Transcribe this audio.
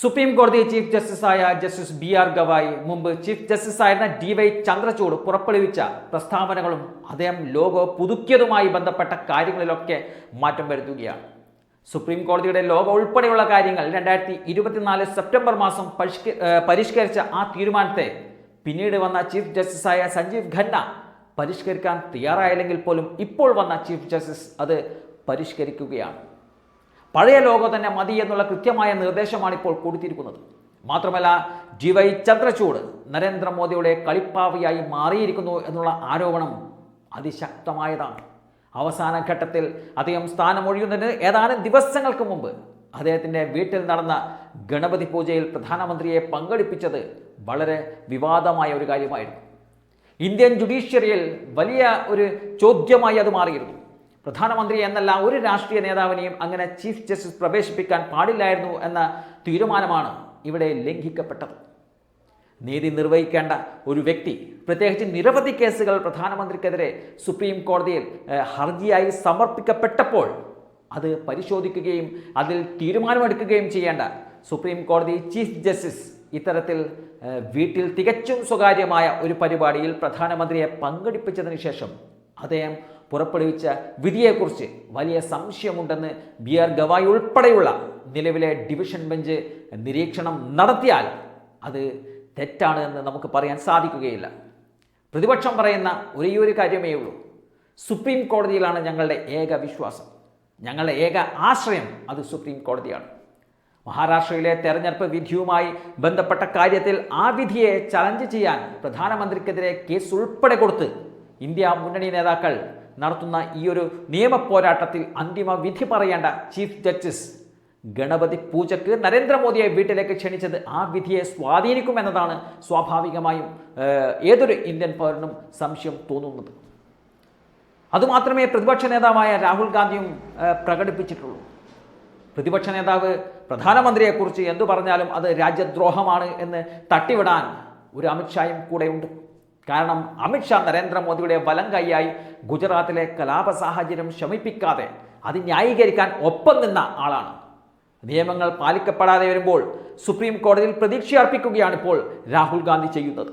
Supreme കോടതി chief justice ആയ justice B R Gavai മുമ്പ് ചീഫ് ജസ്റ്റിസ് ജസ്റ്റിസായിരുന്ന ഡി വൈ ചന്ദ്രചൂഡ് പുറപ്പെടുവിച്ച പ്രസ്താവനകളും അദ്ദേഹം ലോഗോ പുതുക്കിയതുമായി ബന്ധപ്പെട്ട കാര്യങ്ങളിലൊക്കെ മാറ്റം വരുത്തുകയാണ്. സുപ്രീം കോടതിയുടെ ലോഗോ ഉൾപ്പെടെയുള്ള കാര്യങ്ങൾ രണ്ടായിരത്തി ഇരുപത്തിനാല് സെപ്റ്റംബർ മാസം പരിഷ്ക- പരിഷ്കരിച്ച ആ തീരുമാനത്തെ പിന്നീട് വന്ന ചീഫ് ജസ്റ്റിസ് ആയ സഞ്ജീവ് ഖന്ന പരിഷ്കരിക്കാൻ തയ്യാറായില്ലെങ്കിൽ പോലും ഇപ്പോൾ വന്ന ചീഫ് ജസ്റ്റിസ് അത് പരിഷ്കരിക്കുകയാണ്. പഴയ ലോകം തന്നെ മതി എന്നുള്ള കൃത്യമായ നിർദ്ദേശമാണ് ഇപ്പോൾ കൊടുത്തിരിക്കുന്നത്. മാത്രമല്ല ജി വൈ ചന്ദ്രചൂഡ് നരേന്ദ്രമോദിയുടെ കളിപ്പാവയായി മാറിയിരിക്കുന്നു എന്നുള്ള ആരോപണം അതിശക്തമായതാണ്. അവസാന ഘട്ടത്തിൽ അദ്ദേഹം സ്ഥാനമൊഴിയുന്നതിന് ഏതാനും ദിവസങ്ങൾക്ക് മുമ്പ് അദ്ദേഹത്തിന്റെ വീട്ടിൽ നടന്ന ഗണപതി പൂജയിൽ പ്രധാനമന്ത്രിയെ പങ്കെടുപ്പിച്ചത് വളരെ വിവാദമായ ഒരു കാര്യമായിരുന്നു. ഇന്ത്യൻ ജുഡീഷ്യറിയിൽ വലിയ ഒരു ചോദ്യമായി അത് മാറിയിരുന്നു. പ്രധാനമന്ത്രി എന്നല്ല ഒരു രാഷ്ട്രീയ നേതാവിനെയും അങ്ങനെ ചീഫ് ജസ്റ്റിസ് പ്രവേശിപ്പിക്കാൻ പാടില്ലായിരുന്നു എന്ന തീരുമാനമാണ് ഇവിടെ ലംഘിക്കപ്പെട്ടത്. നീതി നിർവഹിക്കേണ്ട ഒരു വ്യക്തി പ്രത്യേകിച്ച് നിരവധി കേസുകൾ പ്രധാനമന്ത്രിക്കെതിരെ സുപ്രീം കോടതിയിൽ ഹർജിയായി സമർപ്പിക്കപ്പെട്ടപ്പോൾ അത് പരിശോധിക്കുകയും അതിൽ തീരുമാനമെടുക്കുകയും ചെയ്യേണ്ട സുപ്രീം കോടതി ചീഫ് ജസ്റ്റിസ് ഇത്തരത്തിൽ വീട്ടിൽ തികച്ചും സ്വകാര്യമായ ഒരു പരിപാടിയിൽ പ്രധാനമന്ത്രിയെ പങ്കെടുപ്പിച്ചതിന് ശേഷം അദ്ദേഹം പുറപ്പെടുവിച്ച വിധിയെക്കുറിച്ച് വലിയ സംശയമുണ്ടെന്ന് ബി ആർ ഗവായി ഉൾപ്പെടെയുള്ള നിലവിലെ ഡിവിഷൻ ബെഞ്ച് നിരീക്ഷണം നടത്തിയാൽ അത് തെറ്റാണ് എന്ന് നമുക്ക് പറയാൻ സാധിക്കുകയില്ല. പ്രതിപക്ഷം പറയുന്ന ഒരേ ഒരു കാര്യമേ ഉള്ളൂ. സുപ്രീം കോടതിയിലാണ് ഞങ്ങളുടെ ഏക വിശ്വാസം. ഞങ്ങളുടെ ഏക ആശ്രയം അത് സുപ്രീം കോടതിയാണ്. മഹാരാഷ്ട്രയിലെ തെരഞ്ഞെടുപ്പ് വിധിയുമായി ബന്ധപ്പെട്ട കാര്യത്തിൽ ആ വിധിയെ ചലഞ്ച് ചെയ്യാൻ പ്രധാനമന്ത്രിക്കെതിരെ കേസ് ഉൾപ്പെടെ കൊടുത്ത് ഇന്ത്യ മുന്നണി നേതാക്കൾ നടത്തുന്ന ഈ ഒരു നിയമ പോരാട്ടത്തിൽ അന്തിമ വിധി പറയേണ്ട ചീഫ് ജസ്റ്റിസ് ഗണപതി പൂജക്ക് നരേന്ദ്രമോദിയെ വീട്ടിലേക്ക് ക്ഷണിച്ചത് ആ വിധിയെ സ്വാധീനിക്കുമെന്നതാണ് സ്വാഭാവികമായും ഏതൊരു ഇന്ത്യൻ പൗരനും സംശയം തോന്നുന്നത്. അതുമാത്രമേ പ്രതിപക്ഷ നേതാവായ രാഹുൽ ഗാന്ധിയും പ്രകടിപ്പിച്ചിട്ടുള്ളൂ. പ്രതിപക്ഷ നേതാവ് പ്രധാനമന്ത്രിയെക്കുറിച്ച് എന്തു പറഞ്ഞാലും അത് രാജ്യദ്രോഹമാണ് എന്ന് തട്ടിവിടാൻ ഒരു അമിത്ഷായും കൂടെയുണ്ട്. കാരണം അമിത്ഷാ നരേന്ദ്രമോദിയുടെ വലം കൈയായി ഗുജറാത്തിലെ കലാപ സാഹചര്യം ശമിപ്പിക്കാതെ അത് ന്യായീകരിക്കാൻ ഒപ്പം നിന്ന ആളാണ്. നിയമങ്ങൾ പാലിക്കപ്പെടാതെ വരുമ്പോൾ സുപ്രീം കോടതിയിൽ പ്രതീക്ഷയർപ്പിക്കുകയാണ് ഇപ്പോൾ രാഹുൽ ഗാന്ധി ചെയ്യുന്നത്.